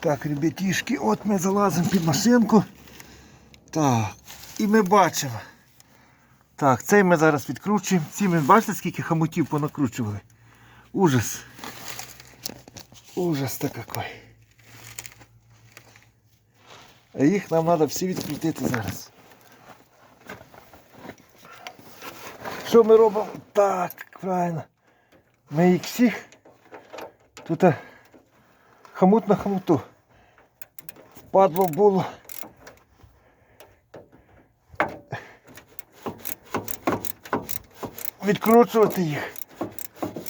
Так, ребятішки, от ми залазимо під машинку. Так. І ми бачимо. Так, цей ми зараз відкручуємо. Ці ми бачите, скільки хамутів понакручували. Ужас. Ужас-то какой. А їх нам треба всі відкрутити зараз. Що ми робимо? Так, правильно. Ми їх всіх. Тут а, хамут на хамуту. Впадло було. Відкручувати їх.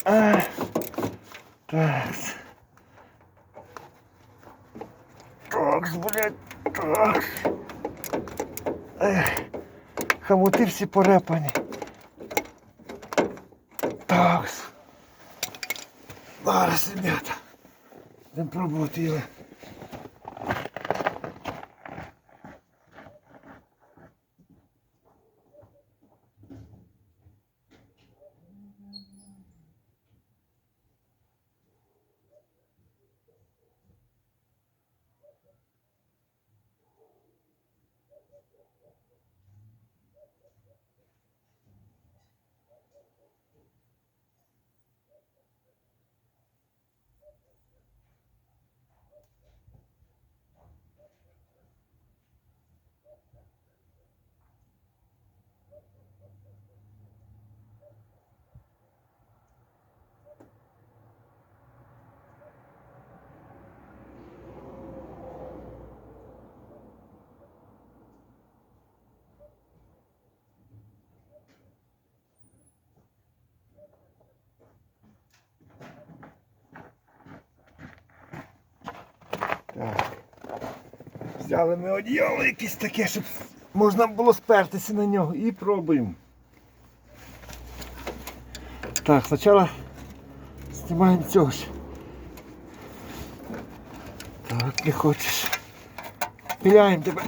А, так. Так, блядь, так. Ех, хамути всі порепані. Так. Зараз, ребята. Будемо пробувати його. Так. Взяли ми одіяло якесь таке, щоб можна було спертися на нього і пробуємо. Так, спочатку знімаємо цього ж. Так, не хочеш. Піляємо тебе.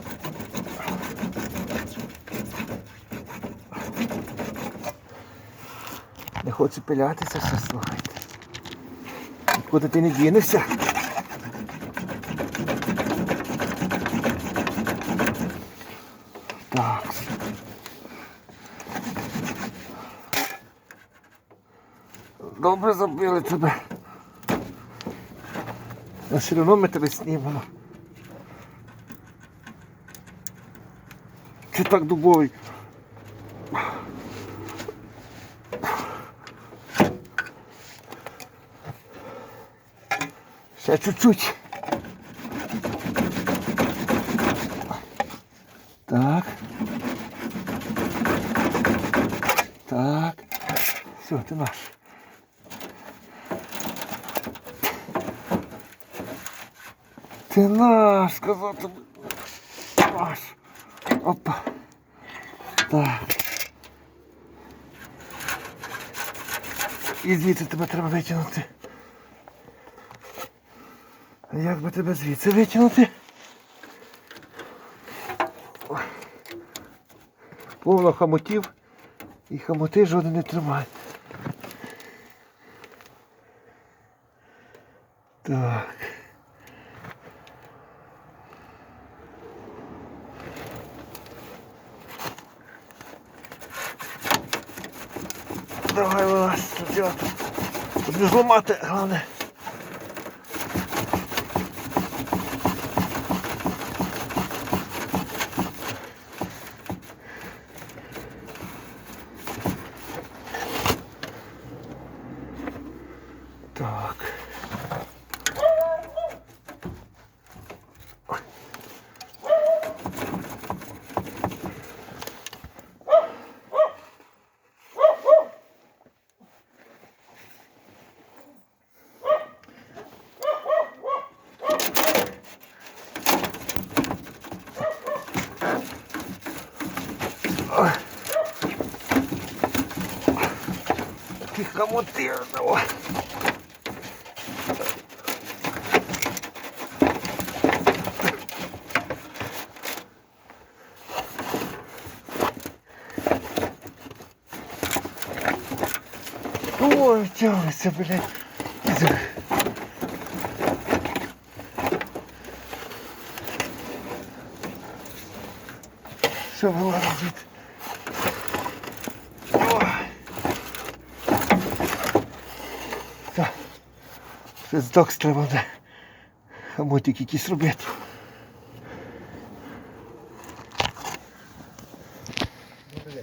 Не хоче пилятися, все слухайте. Куди ти не дінешся? Добре забили тебе. А все одно ми тебе знімемо. Чи так дубовий? Ще чуть-чуть. Так. Так. Все, ти наш. Ти наш, сказав тобі. Наш. Опа. Так. І звідси тебе треба витягнути. Як би тебе звідси витягнути? Повно хамотів і хамоти жоден не тримає. Так. Давай вилазь тут. Не зламати, головне. Так. комутирного. Ой, втягнувся, блядь. Що було робити? Так. Здок треба буде. Хамотик якийсь робити.